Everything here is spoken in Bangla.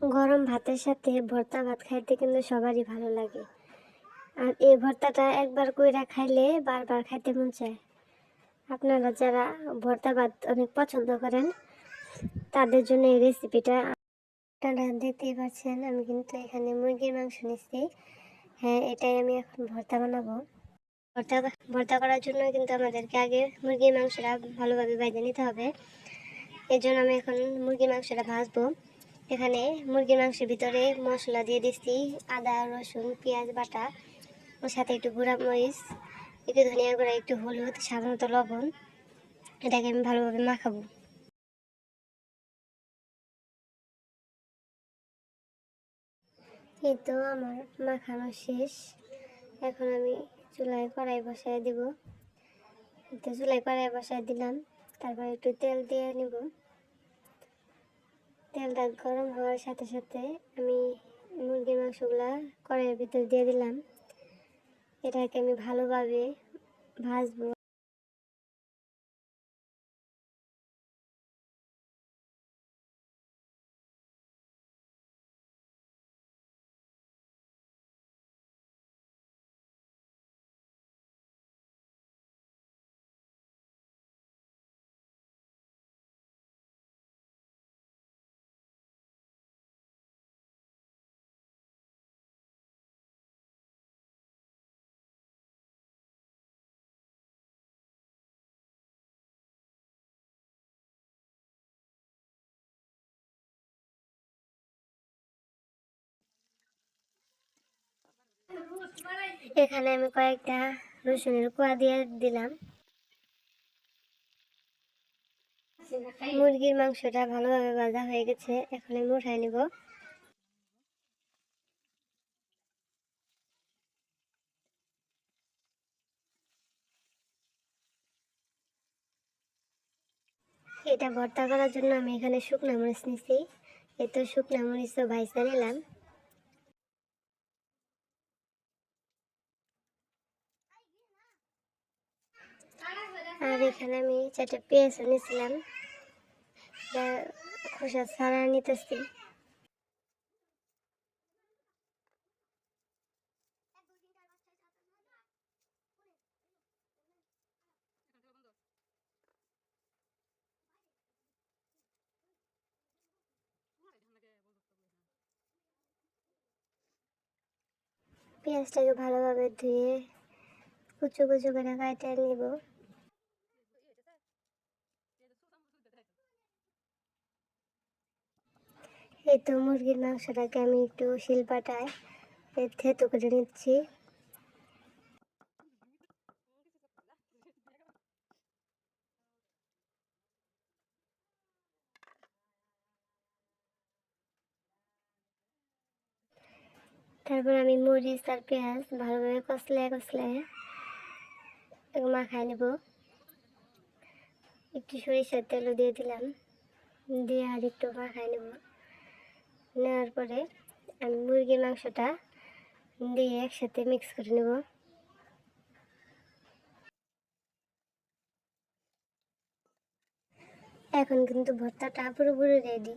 গরম ভাতের সাথে ভর্তা ভাত খাইতে কিন্তু সবারই ভালো লাগে। আর এই ভর্তাটা একবার কইরা খাইলে বারবার খাইতে মন চায়। আপনারা যারা ভর্তা ভাত অনেক পছন্দ করেন, তাদের জন্য এই রেসিপিটা আপনারা দেখতেই পাচ্ছেন, আমি কিন্তু এখানে মুরগির মাংস নিচ্ছি। হ্যাঁ এটাই আমি এখন ভর্তা বানাবো। ভর্তা ভর্তা করার জন্য কিন্তু আমাদেরকে আগে মুরগির মাংসটা ভালোভাবে ভেজে নিতে হবে। এর জন্য আমি এখন মুরগির মাংসটা ভাজবো। এখানে মুরগির মাংসের ভিতরে মশলা দিয়ে দিচ্ছি, আদা, রসুন, পেঁয়াজ, বাটা ওর সাথে একটু গুঁড়া মরিচ, একটু ধনিয়া গুঁড়া, একটু হলুদ, সাধারণত লবণ। এটাকে আমি ভালোভাবে মাখাবো। এই তো আমার মাখানো শেষ। এখন আমি চুলায় কড়াই বসাই দিব। তো চুলায় কড়াই বসাই দিলাম, তারপর একটু তেল দিয়ে নিব। তেলটা গরম হওয়ার সাথে সাথে আমি মুরগির মাংসগুলা কড়াইয়ের ভিতর দিয়ে দিলাম। এটাকে আমি ভালোভাবে ভাজবো। এখানে আমি কয়েকটা রসুনের কোয়া দিয়ে দিলাম। মুরগির মাংসটা ভালোভাবে ভাজা হয়ে গেছে। এখন আমি উঠাই নিব। এটা ভর্তা করার জন্য আমি এখানে শুকনো মরিচ নিছি। এই তো শুকনো মরিচ তো ভাইসা নিলাম। আর এখানে আমি চারটে পেঁয়াজ নিয়েছিলাম খোসা ছাড়া নিতেছি। পেঁয়াজটাকে ভালোভাবে ধুয়ে কুচো কুচো করে কাটে নিব। এই তো মুরগির মাংসটাকে আমি একটু শিলপাটায় থেতো করে নিচ্ছি। তারপর আমি মরিচ আর পেঁয়াজ ভালোভাবে কষলে কষলে মাখায় নেব। একটু সরিষার তেলও দিয়ে দিলাম, দিয়ে আর একটু মাখায় নেব। নেওয়ার পরে আমি মুরগির মাংসটা দিয়ে একসাথে মিক্স করে নেব। এখন কিন্তু ভর্তাটা পুরোপুরি রেডি